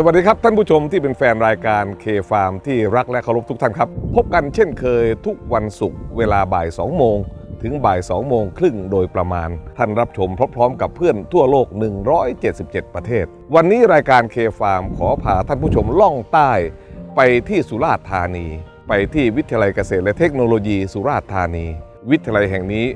สวัสดีครับ ท่านผู้ชมที่เป็นแฟนรายการเคฟาร์มที่รักและเคารพทุกท่านครับ พบกันเช่นเคยทุกวันศุกร์เวลาบ่าย 2 โมง ถึงบ่าย 2 โมงครึ่งโดยประมาณ ท่านรับชมพร้อมๆกับเพื่อนทั่วโลก 177 ประเทศ วันนี้รายการเคฟาร์มขอพาท่านผู้ชมล่องใต้ ไปที่สุราษฎร์ธานี ไปที่วิทยาลัยเกษตรและเทคโนโลยีสุราษฎร์ธานี วิทยาลัยแห่งนี้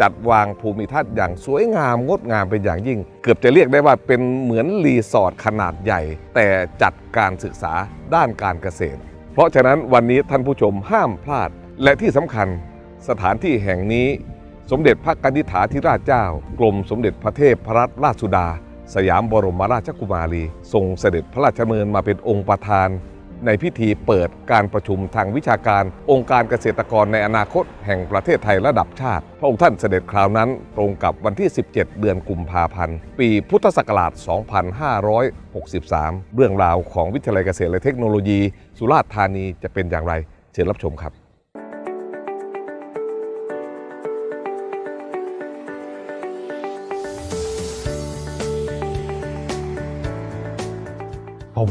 จัดวางภูมิทัศน์อย่างสวยงามงดงามเป็นอย่างยิ่ง เกือบจะเรียกได้ว่าเป็นเหมือนรีสอร์ทขนาดใหญ่ แต่จัดการศึกษาด้านการเกษตร เพราะฉะนั้นวันนี้ท่านผู้ชมห้ามพลาด และที่สำคัญสถานที่แห่งนี้ สมเด็จพระกนิษฐาธิราชเจ้า กรมสมเด็จพระเทพพรัตนราชสุดา สยามบรมราชกุมารีทรงเสด็จพระราชดำเนินมาเป็นองค์ประธาน ในพิธีเปิดการประชุมทางวิชาการ องค์การเกษตรกรในอนาคตแห่งประเทศไทยระดับชาติ พระองค์ท่านเสด็จคราวนั้นตรงกับวันที่ 17 เดือนกุมภาพันธ์ ปีพุทธศักราช 2563 เรื่องราวของวิทยาลัยเกษตรและเทคโนโลยี สุราษฎร์ธานีจะเป็นอย่างไร เชิญรับชมครับ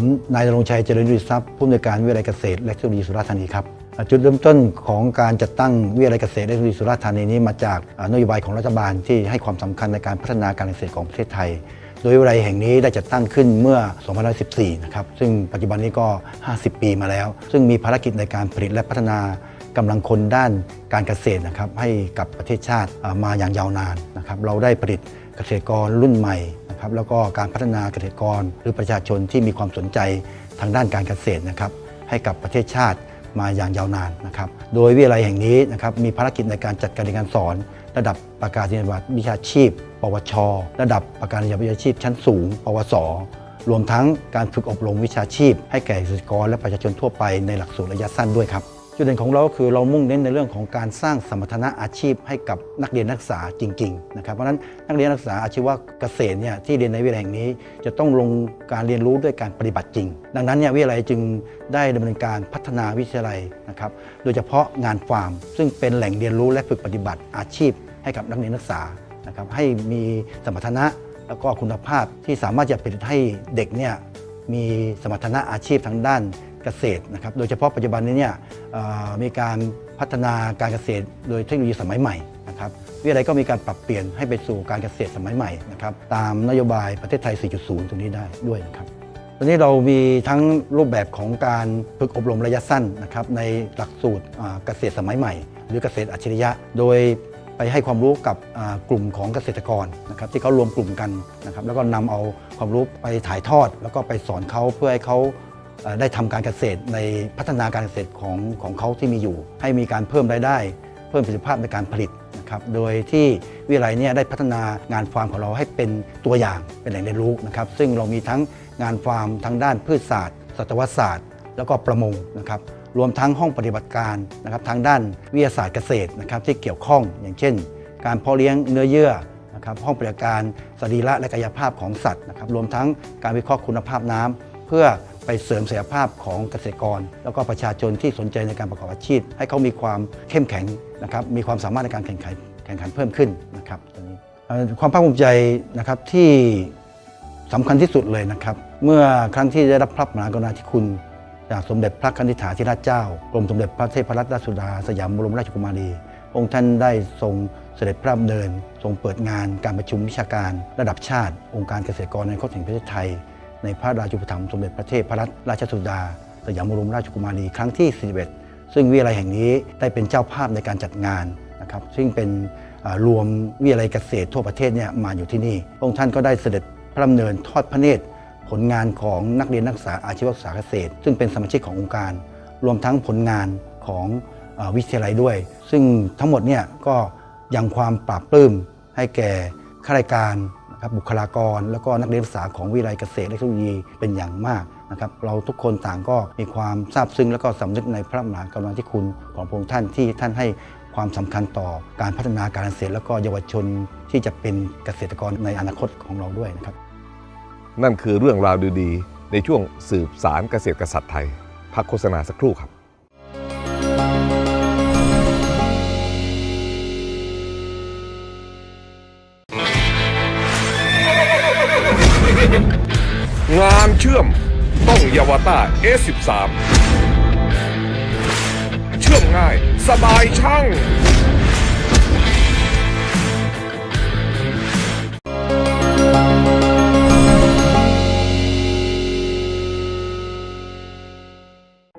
ผมนายรงชัยเจริญยุทธทรัพย์ผู้อำนวยการวิทยาลัยเกษตรและเทคโนโลยีสุราษฎร์ธานีครับจุดเริ่มต้นของการจัดตั้งวิทยาลัยเกษตรและเทคโนโลยีสุราษฎร์ธานีนี้มาจากนโยบายของรัฐบาลที่ให้ความสำคัญในการพัฒนาการเกษตรของประเทศไทย โดยวิทยาลัยแห่งนี้ได้จัดตั้งขึ้นเมื่อ 2514 นะครับซึ่งปัจจุบันนี้ก็ 50 ปีมาแล้ว ซึ่งมีภารกิจในการผลิตและพัฒนากำลังคนด้านการเกษตรนะครับให้กับประเทศชาติมาอย่างยาวนานนะครับเราได้ผลิตเกษตรกรรุ่นใหม่ นะครับแล้วก็การพัฒนาเกษตรกร หรือประชาชนที่มีความสนใจทางด้านการเกษตรนะครับให้กับประเทศชาติมาอย่างยาวนานนะครับโดยวิทยาลัยแห่งนี้นะครับมีภารกิจในการจัดการเรียนการสอน ระดับประกาศนียบัตรวิชาชีพ ปวช ระดับประกาศนียบัตรวิชาชีพ ชั้นสูง ปวส รวมทั้งการฝึกอบรมวิชาชีพ ให้แก่เกษตรกรและประชาชนทั่วไปในหลักสูตรระยะสั้นด้วยครับ จุดเด่นของเราก็คือเรามุ่งเน้นในเรื่องของการสร้างสมรรถนะอาชีพให้กับนักเรียนนักศึกษาจริงๆนะครับเพราะฉะนั้นนักเรียนนักศึกษาอาชีวะเกษตรเนี่ยที่เรียนในวิทยาลัยแห่งนี้ จะต้องลงการเรียนรู้ด้วยการปฏิบัติจริง ดังนั้นเนี่ยวิทยาลัยจึงได้ดำเนินการพัฒนาวิทยาลัยนะครับโดยเฉพาะงานฟาร์ม ซึ่งเป็นแหล่งเรียนรู้และฝึกปฏิบัติอาชีพ ให้กับนักเรียนนักศึกษานะครับให้มีสมรรถนะแล้วก็คุณภาพที่สามารถจะผลิตให้เด็กเนี่ยมีสมรรถนะอาชีพทางด้าน เกษตรนะครับ โดยเฉพาะปัจจุบันนี้เนี่ยมีการพัฒนาการเกษตร โดยเทคโนโลยีสมัยใหม่นะครับวิทยาลัยก็มีการปรับเปลี่ยนให้ไปสู่การเกษตรสมัยใหม่นะครับตามนโยบายประเทศไทย 4.0 ตรงนี้ได้ด้วยนะครับตอนนี้เรามีทั้งรูปแบบของการฝึกอบรมระยะสั้นนะครับในหลักสูตรเกษตรสมัยใหม่ หรือเกษตรอัจฉริยะ โดยไปให้ความรู้กับกลุ่มของเกษตรกรนะครับที่เขารวมกลุ่มกันนะครับแล้วก็นำเอาความรู้ไปถ่ายทอด แล้วก็ไปสอนเขาเพื่อให้เขา ได้ทำการเกษตรในพัฒนาการเกษตรของของเขาที่มีอยู่ ให้มีการเพิ่มรายได้ เพิ่มประสิทธิภาพในการผลิตนะครับโดยที่วิทยาลัยเนี่ยได้พัฒนางานฟาร์มของเราให้เป็นตัวอย่างเป็นแหล่งเรียนรู้นะครับซึ่งเรามีทั้งงานฟาร์มทางด้านพืชศาสตร์สัตวศาสตร์ แล้วก็ประมงนะครับรวมทั้งห้องปฏิบัติการนะครับทางด้านวิทยาศาสตร์เกษตรนะครับที่เกี่ยวข้องอย่างเช่น การเพาะเลี้ยงเนื้อเยื่อนะครับห้องปฏิบัติการสรีระและกายภาพของสัตว์นะครับรวมทั้งการวิเคราะห์คุณภาพน้ำเพื่อ ไปเสริมศักยภาพของเกษตรกร แล้วก็ประชาชนที่สนใจในการประกอบอาชีพ ให้เขามีความเข้มแข็งนะครับมีความสามารถในการแข่งขันแข่งขันเพิ่มขึ้นนะครับตรงนี้ความภาคภูมิใจนะครับที่สำคัญที่สุดเลยนะครับ เมื่อครั้งที่ได้รับพระมหากรุณาธิคุณ จากสมเด็จพระนิษฐาธิราชเจ้ากรมสมเด็จพระเทพรัตนราชสุดา สยามบรมราชกุมารีองค์ท่านได้ทรงเสด็จพระดำเนิน ทรงเปิดงานการประชุมวิชาการ ระดับชาติ องค์การเกษตรกรในคตแห่งประเทศไทย ในพระราชูปถัมภ์สมเด็จพระเทพรัตนราชสุดา สยามบรมราชกุมารีครั้งที่ 41 ซึ่งวิทยาลัยแห่งนี้ได้เป็นเจ้าภาพในการจัดงานนะครับซึ่งเป็นรวมวิทยาลัยเกษตรทั่วประเทศเนี่ยมาอยู่ที่นี่พระองค์ท่านก็ได้เสด็จพระดำเนินทอดพระเนตร ผลงานของนักเรียนนักศึกษาอาชีวศึกษาเกษตร ซึ่งเป็นสมาชิกขององค์การ รวมทั้งผลงานของอวิทยาลัยด้วย ซึ่งทั้งหมดเนี่ยก็ยังความปราบปลื้มให้แก่ข้าราชการ ครับบุคลากร แล้วก็นักเรียนศึกษาของวิทยาลัยเกษตรและเทคโนโลยีเป็นอย่างมากนะครับเราทุกคนต่างก็มีความซาบซึ้งและก็สำนึกในพระมหากรุณาธิคุณของพระองค์ท่านที่ท่านให้ความสำคัญต่อการพัฒนาการเกษตร แล้วก็เยาวชนที่จะเป็นเกษตรกรในอนาคตของเราด้วยนะครับ นั่นคือเรื่องราวดีๆ ในช่วงสืบสารเกษตรกษัตริย์ไทย พักโฆษณาสักครู่ครับ งานเชื่อมต้องยาวต้า S13 เชื่อมง่ายสบายช่าง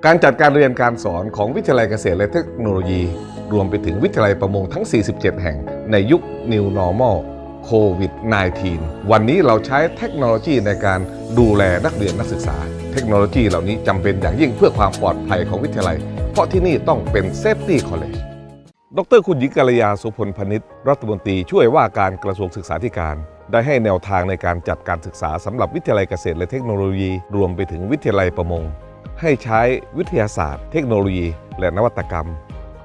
การจัดการเรียนการสอนของวิทยาลัยเกษตรและเทคโนโลยี รวมไปถึงวิทยาลัยประมงทั้ง 47 แห่งในยุค New Normal โควิด -19 วันนี้เราใช้เทคโนโลยีในการดูแลนักเรียนนักศึกษา เทคโนโลยีเหล่านี้จำเป็นอย่างยิ่งเพื่อความปลอดภัยของวิทยาลัย เพราะที่นี่ต้องเป็น Safety College ดรคุณหญิงกัลยาสุพลพนิษฐ์รัฐมนตรีช่วยว่าการกระทรวงศึกษาธิการ ได้ให้แนวทางในการจัดการศึกษาสำหรับวิทยาลัยเกษตรและเทคโนโลยี รวมไปถึงวิทยาลัยประมง ให้ใช้วิทยาศาสตร์ เทคโนโลยี และนวัตกรรม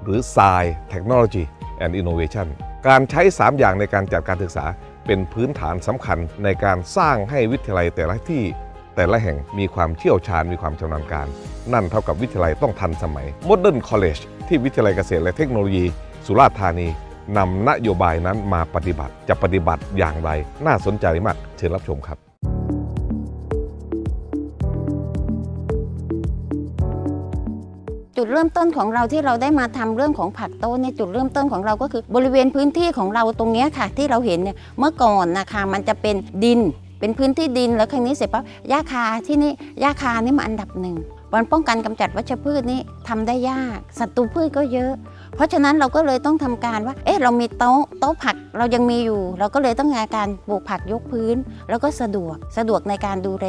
หรือ Science Technology and Innovation การใช้ 3 อย่างในการจัดการศึกษา เป็นพื้นฐานสำคัญในการสร้างให้วิทยาลัยแต่ละที่ แต่ละแห่งมีความเชี่ยวชาญมีความชำนาญการ นั่นเท่ากับวิทยาลัยต้องทันสมัย Modern College ที่วิทยาลัยเกษตรและเทคโนโลยี สุราษฎร์ธานีนำนโยบายนั้นมาปฏิบัติ จะปฏิบัติอย่างไร น่าสนใจมาก เชิญรับชมครับ จุดเริ่มต้นของเราที่เราได้มาทำเรื่องของผักโต้นเนี่ยจุดเริ่มต้นของเราก็คือบริเวณพื้นที่ของเราตรงนี้ค่ะ ที่เราเห็นเนี่ยเมื่อก่อนนะคะมันจะเป็นดิน เป็นพื้นที่ดินแล้วครั้งนี้เสร็จปั๊บหญ้าคาที่นี่หญ้าคานี่มาอันดับหนึ่งวันป้องกันกำจัดวัชพืชนี่ทำได้ยากศัตรูพืชก็เยอะ เพราะฉะนั้นเราก็เลยต้องทำการว่า เอ๊ะเรามีโต๊ะโต๊ะผักเรายังมีอยู่ เราก็เลยต้องงานการปลูกผักยกพื้น แล้วก็สะดวกสะดวกในการดูแล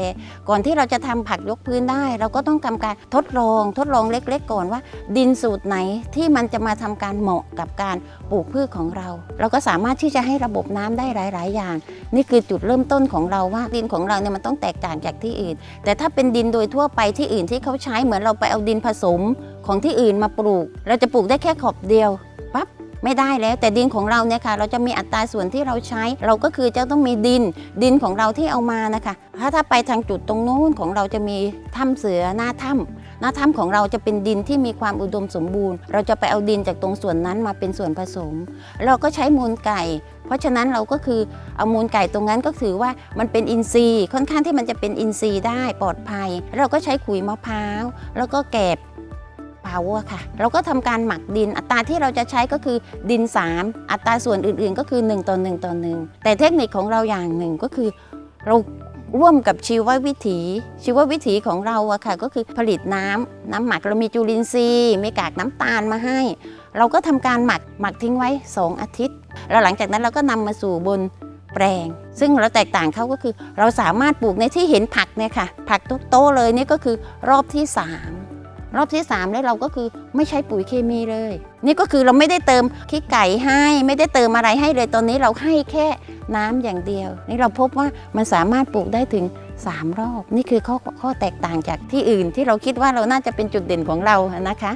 ก่อนที่เราจะทำผักยกพื้นได้ เราก็ต้องทำการทดลองทดลองเล็ก ๆ ก่อนว่า ดินสูตรไหนที่มันจะมาทำการเหมาะกับการปลูกพืชของเรา เราก็สามารถที่จะให้ระบบน้ำได้หลาย ๆ อย่าง นี่คือจุดเริ่มต้นของเราว่าดินของเราเนี่ยมันต้องแตกต่างจากที่อื่น แต่ถ้าเป็นดินโดยทั่วไปที่อื่นที่เขาใช้เหมือนเราไปเอาดินผสม ของที่อื่นมาปลูก เราจะปลูกได้แค่ขอบเดียวปั๊บไม่ได้แล้วแต่ดินของเราเนี่ยค่ะเราจะมีอัตราส่วนที่เราใช้ เราก็คือจะต้องมีดินดินของเราที่เอามานะคะ ถ้าถ้าไปทางจุดตรงนู้นของเราจะมีถ้ำเสือหน้าถ้ำหน้าถ้ำของเราจะเป็นดินที่มีความอุดมสมบูรณ์ เราจะไปเอาดินจากตรงส่วนนั้นมาเป็นส่วนผสม เราก็ใช้มูลไก่ เพราะฉะนั้นเราก็คือเอามูลไก่ตรงนั้นก็ถือว่ามันเป็นอินทรีย์ ค่อนข้างที่มันจะเป็นอินทรีย์ได้ปลอดภัย เราก็ใช้ขุยมะพร้าวแล้วก็แกบ เผาค่ะ เราก็ทำการหมักดิน อัตราที่เราจะใช้ก็คือดิน 3 อัตราส่วนอื่นๆ ก็คือ 1ต่อ1ต่อ1แต่เทคนิคของเราอย่างหนึ่งก็คือ เราร่วมกับชีววิถีชีววิถีของเราอะค่ะก็คือผลิตน้ำน้ำหมักเรามีจุลินทรีย์มีกากน้ำตาลมาให้ เราก็ทำการหมักหมักทิ้งไว้ 2 อาทิตย์ แล้วหลังจากนั้นเราก็นำมาสู่บนแปลง ซึ่งเราแตกต่างเขาก็คือ เราสามารถปลูกในที่เห็นผักเนี่ยค่ะ ผักทุกโตะเลยนี่ก็คือรอบที่ 3 รอบที่3แล้วเราก็คือไม่ใช้ปุ๋ยเคมีเลย นี่ก็คือเราไม่ได้เติมขี้ไก่ให้ ไม่ได้เติมอะไรให้เลยตอนนี้เราให้แค่น้ำอย่างเดียว นี่เราพบว่ามันสามารถปลูกได้ถึง 3 รอบ นี่คือข้อข้อแตกต่างจากที่อื่นที่เราคิดว่าเราน่าจะเป็นจุดเด่นของเรานะคะ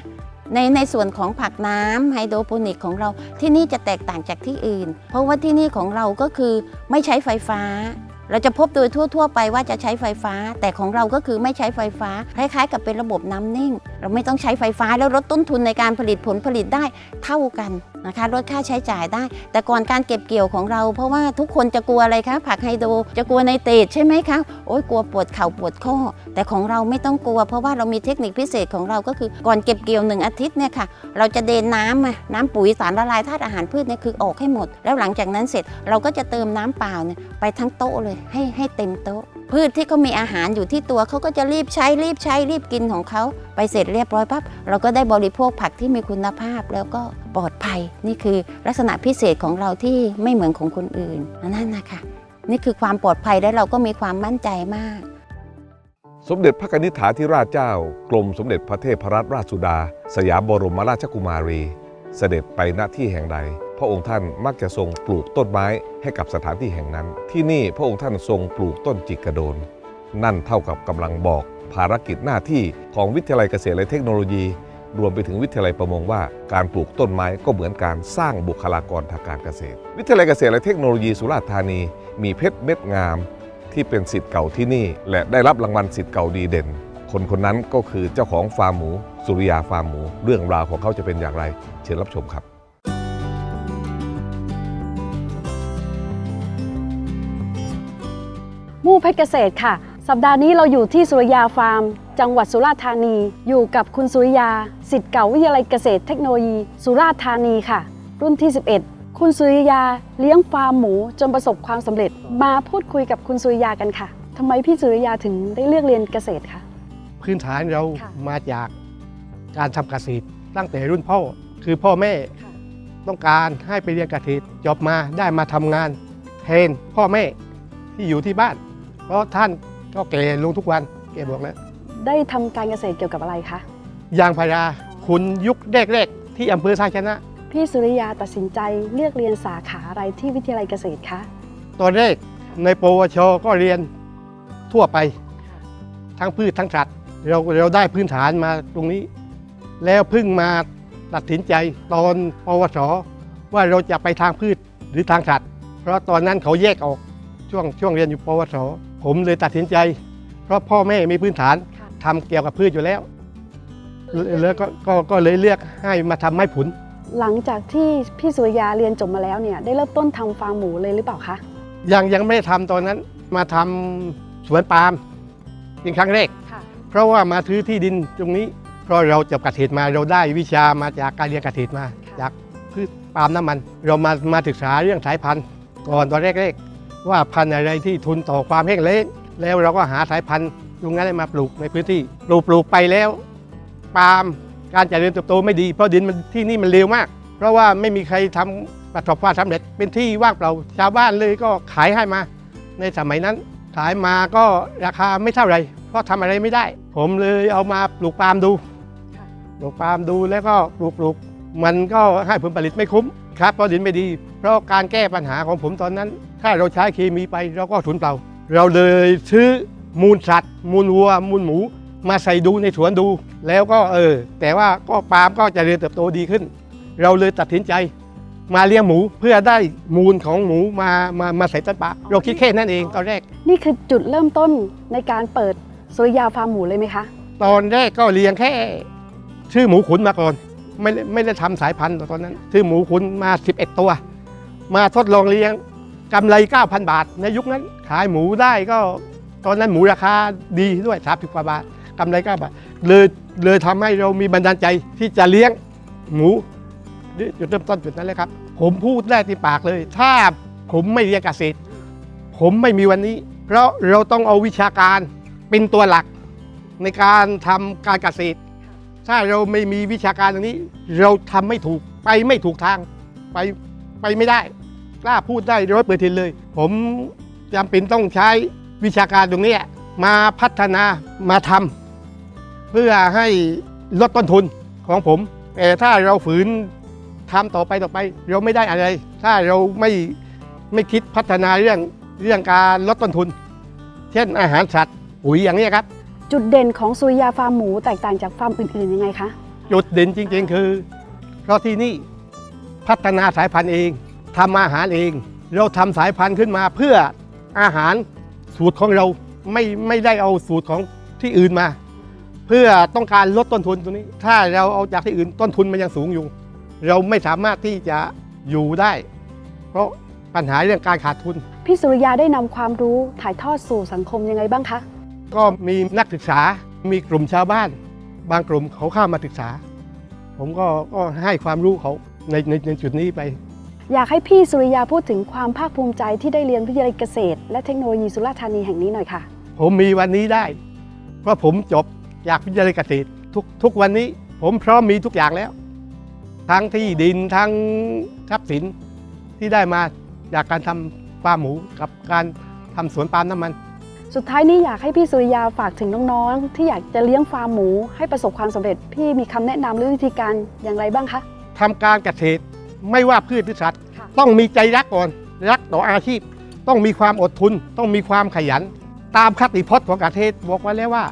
ในในส่วนของผักน้ำไฮโดรโปนิกของเราที่นี่จะแตกต่างจากที่อื่น เพราะว่าที่นี่ของเราก็คือไม่ใช้ไฟฟ้า เราจะพบโดยทั่ว ๆ ไปว่าจะใช้ไฟฟ้า แต่ของเราก็คือไม่ใช้ไฟฟ้า คล้ายๆ กับเป็นระบบน้ำนิ่ง เราไม่ต้องใช้ไฟฟ้าแล้วลดต้นทุนในการผลิตผลผลิตได้เท่ากันนะคะลดค่าใช้จ่ายได้ แต่ก่อนการเก็บเกี่ยวของเรา เพราะว่าทุกคนจะกลัวอะไรคะผักไฮโดรจะกลัวในเตดใช่ไหมคะโอ้ยกลัวปวดเข่าปวดข้อ แต่ของเราไม่ต้องกลัว เพราะว่าเรามีเทคนิคพิเศษของเราก็คือก่อนเก็บเกี่ยวหนึ่งอาทิตย์เนี่ยค่ะเราจะเดนน้ำมาน้ำปุ๋ยสารละลายธาตุอาหารพืชเนี่ยคือออกให้หมด แล้วหลังจากนั้นเสร็จเราก็จะเติมน้ำเปล่าเนี่ยไปทั้งโต๊ะเลยให้ให้เต็มโต๊ะ พืชที่เขามีอาหารอยู่ที่ตัวเขาก็จะรีบใช้รีบใช้รีบกินของเขาไปเสร็จเรียบร้อยปั๊บเราก็ได้บริโภคผักที่มีคุณภาพแล้วก็ปลอดภัย นี่คือลักษณะพิเศษของเราที่ไม่เหมือนของคนอื่นนั่นนะคะนี่คือความปลอดภัยและเราก็มีความมั่นใจมาก สมเด็จพระนิษฐาธิราชเจ้า กรมสมเด็จพระเทพรัตนราชสุดา สยามบรมราชกุมารี เสด็จไปณที่แห่งใด ระองค์ท่านมักจะทรงปลูกต้นไม้ให้กับสถานที่แห่งนั้น ที่นี่พระองค์ท่านทรงปลูกต้นจิกกระโดน นั่นเท่ากับกำลังบอกภารกิจหน้าที่ของวิทยาลัยเกษตรและเทคโนโลยี รวมไปถึงวิทยาลัยประมงว่า การปลูกต้นไม้ก็เหมือนการสร้างบุคลากรทางการเกษตร วิทยาลัยเกษตรและเทคโนโลยีสุราษฎร์ธานี มีเพชรเม็ดงาม ที่เป็นสิทธิ์เก่าที่นี่ และได้รับรางวัลสิทธิ์เก่าดีเด่น คนคนนั้นก็คือเจ้าของฟาร์มหมู สุริยาฟาร์มหมู เรื่องราวของเขาจะเป็นอย่างไร เชิญรับชมครับ มู่เพชรเกษตรค่ะ สัปดาห์นี้เราอยู่ที่สุริยาฟาร์ม จังหวัดสุราษฎร์ธานี อยู่กับคุณสุริยาสิทธิ์เก่าวิทยาลัยเกษตรเทคโนโลยี สุราษฎร์ธานีค่ะ รุ่นที่ 11 คุณสุริยาเลี้ยงฟาร์มหมูจนประสบความสำเร็จ มาพูดคุยกับคุณสุริยากันค่ะทำไมพี่สุริยาถึงได้เลือกเรียนเกษตรคะพื้นฐานเราค่ะมาจากการทำเกษตรตั้งแต่รุ่นพ่อคือพ่อแม่ค่ะต้องการให้ไปเรียนเกษตรจบมาได้มาทำงานแทนพ่อแม่ที่อยู่ที่บ้านเพ ราะท่านก็แก่ลงทุกวันแกบอกแล้วได้ทำการเกษตรเกี่ยวกับอะไรคะ ยางพาราคุณยุคแรกๆที่อำเภอท่าชนะ พี่สุริยาตัดสินใจเลือกเรียนสาขาอะไรที่วิทยาลัยเกษตรคะ ตอนแรกในปวชก็เรียนทั่วไป ทั้งพืชทั้งสัตว์เราเราได้พื้นฐานมาตรงนี้ แล้วเพิ่งมาตัดสินใจตอนปวสว่าเราจะไปทางพืชหรือทางสัตว์เพราะตอนนั้นเขาแยกออกช่วงช่วงเรียนอยู่ปวส ผมเลยตัดสินใจ เพราะพ่อแม่มีพื้นฐานค่ะทำเกี่ยวกับพืชอยู่แล้วแล้วก็ก็ก็เลยเลือกให้มาทำไม้ผล หลังจากที่พี่สุริยาเรียนจบมาแล้วเนี่ยได้เริ่มต้นทำฟาร์มหมูเลยหรือเปล่าคะยังยังไม่ได้ทำตอนนั้นมาทำสวนปาล์มเป็นครั้งแรกค่ะเพราะว่ามาซื้อที่ดินตรงนี้ เพราะเราจบเกษตรมาเราได้วิชามาจากการเรียนเกษตรมา จากพืชปาล์มน้ำมัน เรามามาศึกษาเรื่องสายพันธุ์ก่อนตอนแรกๆ ว่าพันธุ์อะไรที่ทุนต่อความแห้งแล้งแล้วเราก็หาสายพันธุ์ตรงนั้นมาปลูกในพื้นที่ปลูกปลูกไปแล้วปาล์มการเจริญเติบโตไม่ดี เพราะดินมันที่นี่มันเร็วมาก เพราะว่าไม่มีใครทำประสบความสำเร็จเป็นที่ว่างเปล่าชาวบ้านเลยก็ขายให้มา ในสมัยนั้น ขายมาก็ราคาไม่เท่าไหรเพราะทำอะไรไม่ได้ ผมเลยเอามาปลูกปาล์มดูค่ะปลูกปาล์มดูแล้วก็ปลูกปลูกมันก็ให้ผลผลิตไม่คุ้ม ครับ เพราะดินไม่ดี เพราะการแก้ปัญหาของผมตอนนั้น ถ้าเราใช้เคมีไปเราก็สูญเปล่า เราเลยซื้อมูลสัตว์ มูลวัว มูลหมู มาใส่ดูในสวนดู แล้วก็เออ แต่ว่าก็ปาล์มก็เจะเริญเติบโตดีขึ้น เราเลยตัดสินใจ มาเลี้ยงหมูเพื่อได้มูลของหมูมามามาใส่ต้นปาล์มเราคิดแค่นั้นเองตอนแรก นี่คือจุดเริ่มต้นในการเปิดสุริยาฟาร์มหมูเลยไหมคะ ตอนแรกก็เลี้ยงแค่ ชื่อหมูขุนมาก่อน ไม่ได้ไม่ได้ทำสายพันธุ์ตอนนั้นชื่อหมูขุนมา 11 ตัว มาทดลองเลี้ยงกำไร 9,000 บาท ในยุคนั้นขายหมูได้ก็ตอนนั้นหมูราคาดีด้วย30กว่าบาทกำไร9บาทเลยเลยทำให้เรามีบันดาลใจที่จะเลี้ยงหมูจุดเริ่มต้นจุดนั้นเลยครับ ผมพูดได้ที่ปากเลย ถ้าผมไม่เรียนเกษตร ผมไม่มีวันนี้ เพราะเราต้องเอาวิชาการเป็นตัวหลักในการทำการเกษตร ถ้าเราไม่มีวิชาการตรงนี้ เราทำไม่ถูกไปไม่ถูกทางไปไปไม่ได้กล้าพูดได้ร้อยเปอร์เซ็นต์เลย ผมจำเป็นต้องใช้วิชาการตรงนี้มาพัฒนามาทำเพื่อให้ลดต้นทุนของผมแต่ถ้าเราฝืนทำต่อไปต่อไป เราไม่ได้อะไร ถ้าเราไม่ไม่คิดพัฒนาเรื่องเรื่องการลดต้นทุน เช่นอาหารสัตว์ปุ๋ยอย่างนี้ครับ จุดเด่นของสุริยาฟาร์มหมูแตกต่างจากฟาร์มอื่นๆยังไงคะ จุดเด่นจริงๆ คือ เพราะที่นี่พัฒนาสายพันธุ์เองทำอาหารเอง เราทำสายพันธุ์ขึ้นมาเพื่ออาหารสูตรของเราไม่ไม่ได้เอาสูตรของที่อื่นมา เพื่อต้องการลดต้นทุนตรงนี้ ถ้าเราเอาจากที่อื่นต้นทุนมันยังสูงอยู่ เราไม่สามารถที่จะอยู่ได้ เพราะปัญหาเรื่องการขาดทุน พี่สุริยาได้นำความรู้ถ่ายทอดสู่สังคมยังไงบ้างคะ ก็มีนักศึกษา มีกลุ่มชาวบ้าน บางกลุ่มเขาเข้ามาศึกษา ผมก็ก็ให้ความรู้เขาในในในจุดนี้ไป อยากให้พี่สุริยาพูดถึงความภาคภูมิใจที่ได้เรียนวิทยาลัยเกษตร และเทคโนโลยีสุราษฎร์ธานีแห่งนี้หน่อยค่ะ ผมมีวันนี้ได้ เพราะผมจบจากวิทยาลัยเกษตรทุกทุกวันนี้ ผมพร้อมมีทุกอย่างแล้ว ทั้งที่ดินทั้งทรัพย์สินที่ได้มาจากการทำฟาร์มหมูกับการทำสวนปาล์มน้ำมัน สุดท้ายนี้อยากให้พี่สุริยาฝากถึงน้องๆ ที่อยากจะเลี้ยงฟาร์มหมูให้ประสบความสำเร็จ พี่มีคำแนะนำหรือวิธีการอย่างไรบ้างคะทำการเกษตรไม่ว่าพืชหรือสัตว์ ต้องมีใจรักก่อนรักต่ออาชีพ ต้องมีความอดทนต้องมีความขยัน ตามคติพจน์ของกาเทศบอกไว้แล้วว่า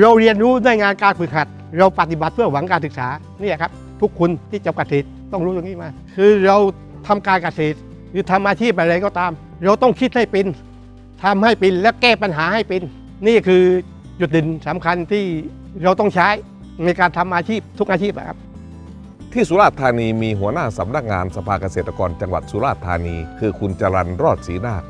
เราเรียนรู้ด้วยงานการฝึกหัด เราปฏิบัติเพื่อหวังการศึกษาเนี่ยครับ ทุกคนที่จบเกษตรต้องรู้ตรงนี้มา คือเราทำการเกษตร หรือทำอาชีพอะไรก็ตาม เราต้องคิดให้เป็น ทำให้เป็นและแก้ปัญหาให้เป็น นี่คือจุดเด่นสำคัญที่เราต้องใช้ในการทำอาชีพทุกอาชีพครับที่สุราษฎร์ธานีมีหัวหน้าสำนักงานสภาเกษตรกรจังหวัดสุราษฎร์ธานี คือคุณจรันรอดศรีนาค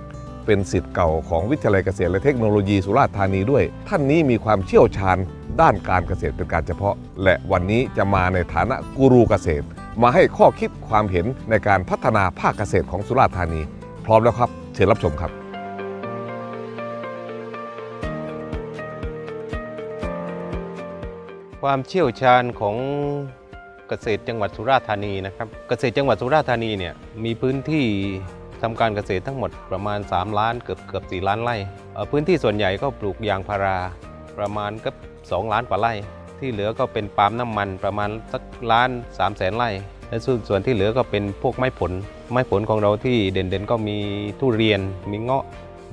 เป็นสิทธิ์เก่าของวิทยาลัยเกษตรและเทคโนโลยีสุราษฎร์ธานีด้วย ท่านนี้มีความเชี่ยวชาญด้านการเกษตรเป็นการเฉพาะ และวันนี้จะมาในฐานะกูรูเกษตร มาให้ข้อคิดความเห็นในการพัฒนาภาคเกษตรของสุราษฎร์ธานี พร้อมแล้วครับ เชิญรับชมครับ ความเชี่ยวชาญของเกษตรจังหวัดสุราษฎร์ธานีนะครับเกษตรจังหวัดสุราษฎร์ธานีเนี่ยมีพื้นที่ทำการเกษตรทั้งหมดประมาณ 3 ล้านเกือบเกือบ4ล้านไร่พื้นที่ส่วนใหญ่ก็ปลูกยางพาราประมาณก็2ล้านกว่าไร่ ที่เหลือก็เป็นปาล์มน้ำมันประมาณสักล้าน3แสนไร่และส่วนส่วนที่เหลือก็เป็นพวกไม้ผล ไม้ผลของเราที่เด่นๆ ก็มีทุเรียน มีเงาะ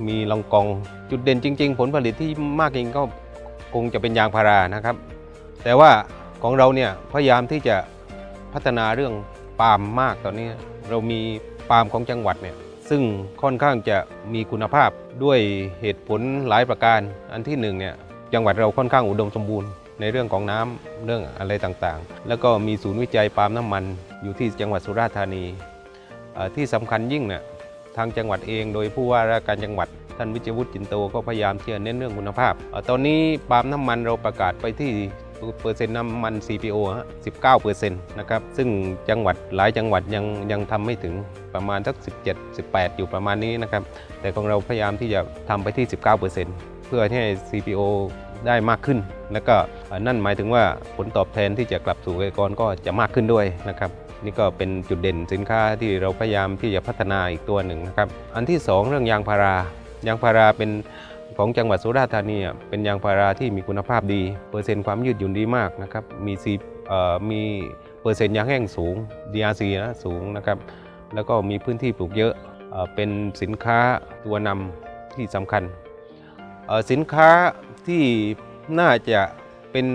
มีลองกอง จุดเด่นจริง ๆ ผลผลิตที่มากจริงก็คงจะเป็นยางพารานะครับ แต่ว่าของเราเนี่ยพยายามที่จะพัฒนาเรื่องปาล์มมากตอนนี้ เรามีปาล์มของจังหวัดเนี่ยซึ่งค่อนข้างจะมีคุณภาพด้วยเหตุผลหลายประการ อันที่หนึ่งเนี่ยจังหวัดเราค่อนข้างอุดมสมบูรณ์ในเรื่องของน้ำเรื่องอะไรต่างๆ แล้วก็มีศูนย์วิจัยปาล์มน้ำมันอยู่ที่จังหวัดสุราษฎร์ธานีที่สำคัญยิ่งเนี่ยทางจังหวัดเองโดยผู้ว่าราชการจังหวัด ท่านวิจวุฒิจินโตก็พยายามที่จะเน้นเรื่องคุณภาพ ตอนนี้ปาล์มน้ำมันเราประกาศไปที่ เปอร์เซ็นต์น้ำมัน CPO ฮะ19เปอร์เซ็นต์นะครับ ซึ่งจังหวัดหลายจังหวัดยังยังทำไม่ถึงประมาณสัก 17 18 อยู่ประมาณนี้นะครับ แต่ของเราพยายามที่จะทำไปที่ 19เปอร์เซ็นต์เพื่อให้ CPO ได้มากขึ้น แล้วก็นั่นหมายถึงว่าผลตอบแทนที่จะกลับสู่เกษตรกรก็จะมากขึ้นด้วยนะครับนี่ก็เป็นจุดเด่นสินค้าที่เราพยายามที่จะพัฒนาอีกตัวหนึ่งนะครับ อันที่ 2 เรื่องยางพารายางพาราเป็น ของจังหวัดสุราษฎร์ธานีเป็นยางพาราที่มีคุณภาพดี เปอร์เซ็นต์ความยืดหยุ่นดีมากนะครับมีซีมีเปอร์เซ็นต์ยางแห้งสูง DRC นะสูงนะครับแล้วก็มีพื้นที่ปลูกเยอะเป็นสินค้าตัวนำที่สำคัญ สินค้าที่น่าจะเป็น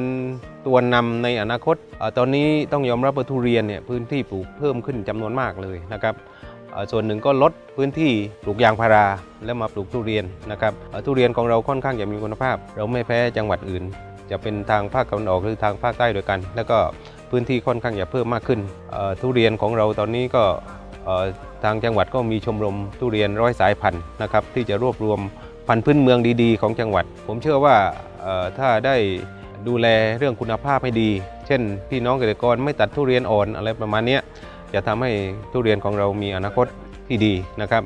ตัวนำในอนาคต ตอนนี้ต้องยอมรับว่าทุเรียนเนี่ยพื้นที่ปลูกเพิ่มขึ้นจำนวนมากเลยนะครับ ส่วนหนึ่งก็ลดพื้นที่ปลูกยางพารา แล้วมาปลูกทุเรียนนะครับทุเรียนของเราค่อนข้างจะมีคุณภาพ เราไม่แพ้จังหวัดอื่น จะเป็นทางภาคตะวันออกหรือทางภาคใต้ด้วยกัน แล้วก็พื้นที่ค่อนข้างจะเพิ่มมากขึ้นทุเรียนของเราตอนนี้ก็ทางจังหวัดก็มีชมรมทุเรียนร้อยสายพันธุ์นะครับที่จะรวบรวมพันธุ์พื้นเมืองดีๆ ของจังหวัด ผมเชื่อว่าถ้าได้ดูแลเรื่องคุณภาพให้ดี เช่น พี่น้องเกษตรกรไม่ตัดทุเรียนอ่อนอะไรประมาณนี้ จะทำให้ทุเรียนของเรามีอนาคตที่ดีนะครับ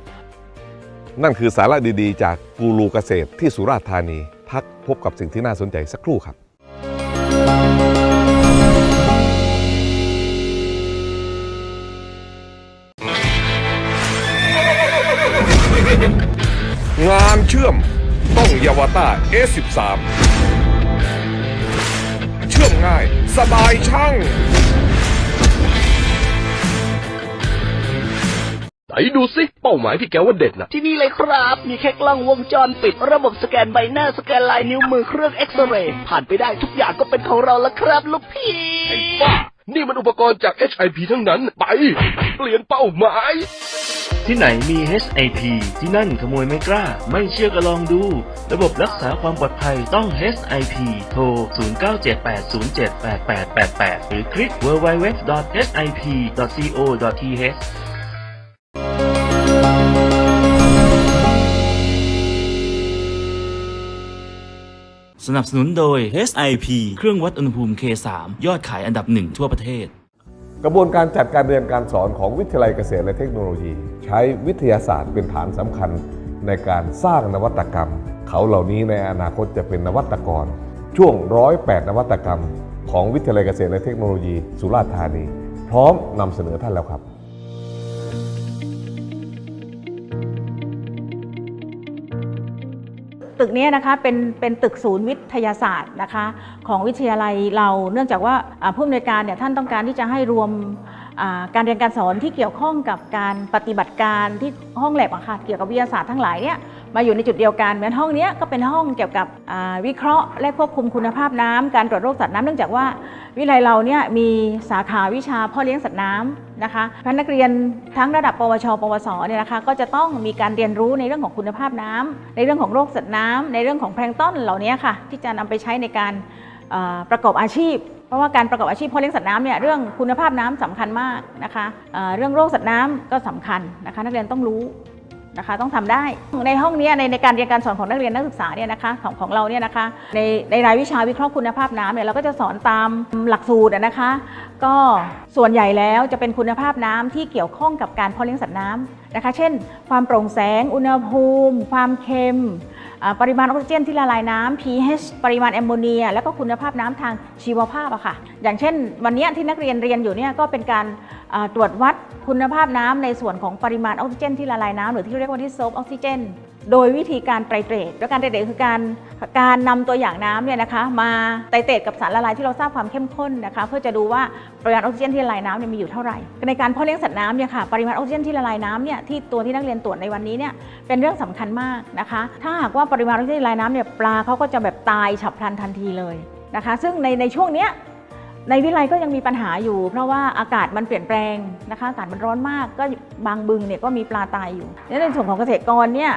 นั่นคือสาระดีๆ จากกูรูเกษตรที่สุราษฎร์ธานี พักพบกับสิ่งที่น่าสนใจสักครู่ครับงานเชื่อมต้องยาวต้า S13 เชื่อมง่าย สบายช่าง ไหนดูสิเป้าหมายที่แกว่าเด็ดนะที่นี่เลยครับ มีแค่กล้องวงจรปิด ระบบสแกนใบหน้าสแกนลายนิ้วมือเครื่องเอ็กซเรย์ผ่านไปได้ทุกอย่างก็เป็นของเราแล้วครับลูกพี่ไอ้บ้านี่มันอุปกรณ์จาก HIP ทั้งนั้น ไป เปลี่ยนเป้าหมาย ที่ไหนมี HIP ที่นั่นขโมยไม่กล้า ไม่เชื่อก็ลองดู ระบบรักษาความปลอดภัยต้อง HIP โทร 0978078888 หรือคลิก www.hip.co.th สนับสนุนโดย HIP เครื่องวัดอุณหภูมิ K3 ยอดขายอันดับหนึ่งทั่วประเทศ กระบวนการจัดการเรียนการสอนของวิทยาลัยเกษตรและเทคโนโลยี ใช้วิทยาศาสตร์เป็นฐานสำคัญในการสร้างนวัตกรรม เขาเหล่านี้ในอนาคตจะเป็นนวัตกร ช่วงร้อยแนวัตกรรม ของวิทยาลัยเกษตรและเทคโนโลยี สุราษฎร์ธานี พร้อมนำเสนอท่านแล้วครับ ตึกนี้นะคะเป็นเป็นตึกศูนย์วิทยาศาสตร์นะคะของวิทยาลัยเราเนื่องจากว่าผู้อำนวยการเนี่ยท่านต้องการที่จะให้รวมการเรียนการสอนที่เกี่ยวข้องกับการปฏิบัติการที่ห้องแลบอะค่ะเกี่ยวกับวิทยาศาสตร์ทั้งหลายเนี่ยมาอยู่ในจุดเดียวกันเหมือนห้องเนี้ยก็เป็นห้องเกี่ยวกับวิเคราะห์ และควบคุมคุณภาพน้ำการตรวจโรคสัตว์น้ำเนื่องจากว่าวิทยาลัยเราเนี่ยมีสาขาวิชาพ่อเลี้ยงสัตว์น้ำ นะคะเพราะนักเรียนทั้งระดับปวช ปวสเนี่ยนะคะก็จะต้องมีการเรียนรู้ในเรื่องของคุณภาพน้ำในเรื่องของโรคสัตว์น้ำในเรื่องของแพลงต้นเหล่านี้ค่ะที่จะนำไปใช้ในการประกอบอาชีพ เพราะว่าการประกอบอาชีพพ่อเลี้ยงสัตว์น้ำเนี่ยเรื่องคุณภาพน้ำสำคัญมากนะคะเอ่อเรื่องโรคสัตว์น้ำก็สำคัญนะคะนักเรียนต้องรู้ นะคะต้องทำได้ในห้องนี้ในในการเรียนการสอนของนักเรียนนักศึกษาเนี่ยนะคะของของเราเนี่ยนะคะในในรายวิชาวิเคราะห์คุณภาพน้ำเนี่ยเราก็จะสอนตามหลักสูตรนะคะ ก็ส่วนใหญ่แล้วจะเป็นคุณภาพน้ำที่เกี่ยวข้องกับการเพาะเลี้ยงสัตว์น้ำนะคะ เช่น ความโปร่งแสง อุณหภูมิ ความเค็ม ปริมาณออกซิเจนที่ละลายน้ำ pH ปริมาณแอมโมเนีย แล้วก็คุณภาพน้ำทางชีวภาพอะค่ะอย่างเช่น วันนี้ที่นักเรียนเรียนอยู่เนี่ยก็เป็นการ ตรวจวัดคุณภาพน้ำในส่วนของปริมาณออกซิเจนที่ละลายน้ำหรือที่เรียกว่าที่โซฟออกซิเจน โดยวิธีการไตรเตรดและการไตรเตรดคือการการนำตัวอย่างน้ำเนี่ยนะคะมาไตรเตรดกับสารละลายที่เราทราบความเข้มข้นนะคะเพื่อจะดูว่าปริมาณออกซิเจนที่ละลายน้ำเนี่ยมีอยู่เท่าไหร่ ในการเพาะเลี้ยงสัตว์น้ำเนี่ยค่ะปริมาณออกซิเจนที่ละลายน้ำเนี่ยที่ตัวที่นักเรียนตรวจในวันนี้เนี่ยเป็นเรื่องสำคัญมากนะคะ ถ้าหากว่าปริมาณออกซิเจนที่ละลายน้ำเนี่ยปลาเขาก็จะแบบตายฉับพลันทันทีเลยนะคะ ซึ่งในในช่วงเนี้ย ในวิไลก็ยังมีปัญหาอยู่ เพราะว่าอากาศมันเปลี่ยนแปลงนะคะอากาศมันร้อนมากก็บางบึงเนี่ยก็มีปลาตายอยู่ในส่วนของเกษตรกรเนี่ย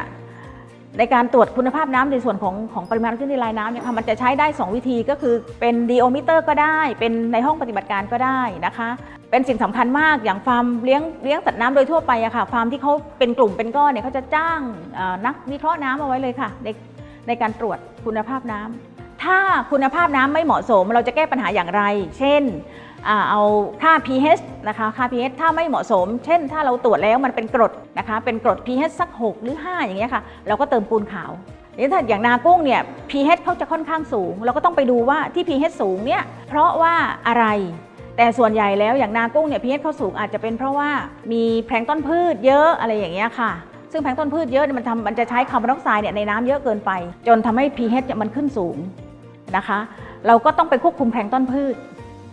ในการตรวจคุณภาพน้ำในส่วนของของปริมาณออกซิเจนในลายน้ำเนี่ยค่ะมันจะใช้ได้ 2 วิธีก็คือเป็นดีโอมิเตอร์ก็ได้ เป็นในห้องปฏิบัติการก็ได้นะคะ เป็นสิ่งสำคัญมากอย่างฟาร์มเลี้ยงเลี้ยงสัตว์น้ำโดยทั่วไปอะค่ะฟาร์มที่เขาเป็นกลุ่มเป็นก้อนเนี่ยเขาจะจ้างนักวิเคราะห์น้ำเอาไว้เลยค่ะในในการตรวจคุณภาพน้ำ ถ้าคุณภาพน้ำไม่เหมาะสมเราจะแก้ปัญหาอย่างไร เช่นเอาค่า pH นะคะค่า pH ถ้าไม่เหมาะสม เช่น ถ้าเราตรวจแล้วมันเป็นกรดนะคะ เป็นกรด pH สัก 6 หรือ 5 อย่างเงี้ยค่ะ เราก็เติมปูนขาวนี่ถ้าอย่างนากุ้งเนี่ย pH เขาจะค่อนข้างสูง เราก็ต้องไปดูว่าที่ pH สูงเนี่ยเพราะว่าอะไรแต่ส่วนใหญ่แล้วอย่างนากุ้งเนี่ย pH เขาสูงอาจจะเป็นเพราะว่ามีแพลงต้นพืชเยอะอะไรอย่างเงี้ยค่ะ ซึ่งแพลงต้นพืชเยอะมันทำมันจะใช้คาร์บอนไดออกไซด์เนี่ยในน้ำเยอะเกินไป จนทำให้ pH เนี่ยมันขึ้นสูง นะคะ เราก็ต้องไปควบคุมแพลงต้นพืช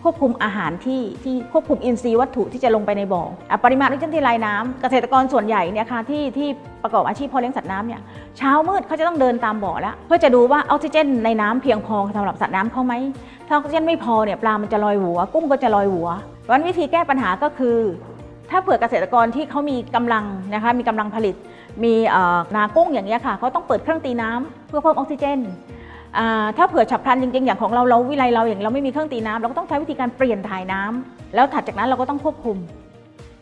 ควบคุมอาหารที่ที่ควบคุมอินทรีย์วัตถุที่จะลงไปในบ่ออปริมาณออกซิเจนที่ลายน้ำเกษตรกรส่วนใหญ่เนี่ยค่ะที่ที่ประกอบอาชีพพาะเลี้ยงสัตว์น้ำเนี่ยเช้ามืดเขาจะต้องเดินตามบ่อแล้ว เพื่อจะดูว่าออกซิเจนในน้ำเพียงพอสำหรับสัตว์น้ำเขาไหมถ้าออกซิเจนไม่พอเนี่ยปลามันจะลอยหัว กุ้งก็จะลอยหัวเพราะฉะนั้นวิธีแก้ปัญหาก็คือ ถ้าเผื่อเกษตรกรที่เขามีกำลังนะคะมีกำลังผลิต มีนากุ้งอย่างเงี้ยค่ะเขาต้องเปิดเครื่องตีน้ำเพื่อเพิ่มออกซิเจน ถ้าเผื่อฉับพลันจริงๆ อย่างของเราเราวิไลเราอย่างเราไม่มีเครื่องตีน้ำเราก็ต้องใช้วิธีการเปลี่ยนถ่ายน้ำแล้วถัดจากนั้นเราก็ต้องควบคุม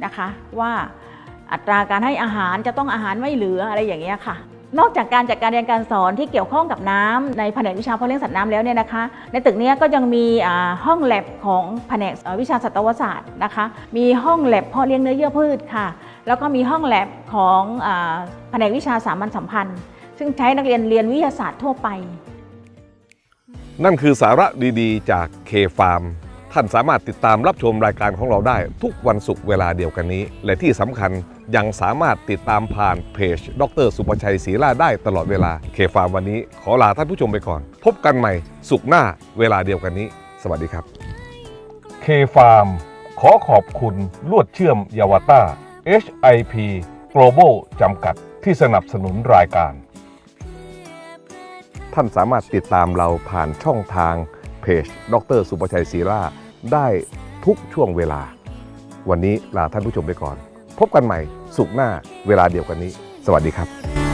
นะคะว่าอัตราการให้อาหารจะต้องอาหารไม่เหลืออะไรอย่างเงี้ยค่ะ นอกจากการจัดการเรียนการสอนที่เกี่ยวข้องกับน้ำในแผนกวิชาเพาะเลี้ยงสัตว์น้ำแล้วเนี่ยนะคะ ในตึกนี้ก็ยังมีห้องแลบของแผนกวิชาสัตวศาสตร์นะคะ มีห้องแลบเพาะเลี้ยงเนื้อเยื่อพืชค่ะ แล้วก็มีห้องแลบของอแผนกวิชาสามัญสัมพันธ์ ซึ่งใช้นักเรียนเรียนวิทยาศาสตร์ทั่วไป นั่นคือสาระดีๆ จากเคฟาร์มท่านสามารถติดตามรับชมรายการของเราได้ ทุกวันศุกร์เวลาเดียวกันนี้ และที่สำคัญยังสามารถติดตามผ่านเพจ ดร สุประชัยศรีลาได้ตลอดเวลา เคฟาร์มวันนี้ ขอลาท่านผู้ชมไปก่อน พบกันใหม่ศุกร์หน้าเวลาเดียวกันนี้ สวัสดีครับ เคฟาร์มขอขอบคุณลวดเชื่อมยาวต้า HIP Global จำกัดที่สนับสนุนรายการ ท่านสามารถติดตามเราผ่านช่องทางเพจ ดรสุประชัยศรีราได้ทุกช่วงเวลา วันนี้ลาท่านผู้ชมไปก่อน พบกันใหม่สุขหน้าเวลาเดียวกันนี้ สวัสดีครับ